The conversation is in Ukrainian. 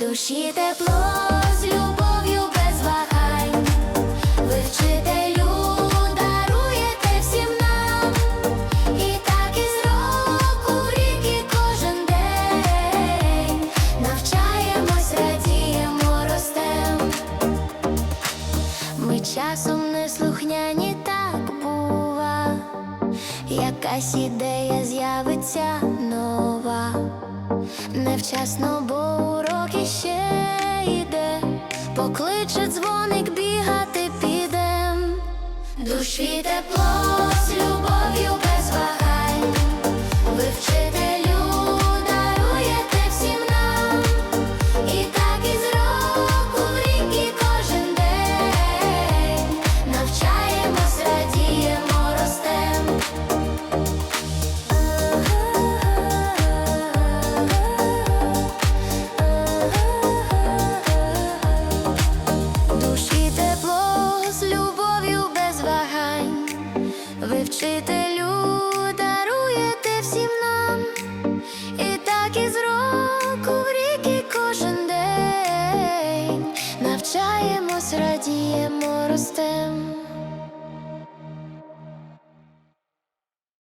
Душі тепло з любов'ю без вагань, вивчителю, даруєте всім нам, і так із року в кожен день навчаємось, радіємо, ростем. Ми часом не слухняні так бува, якась ідея з'явиться нова. Невчасно, бо урок іще йде, покличе дзвоник бігати підем. Душі тепло вчителю даруєте всім нам, і так із року в рік і кожен день навчаємось, радіємо, ростем.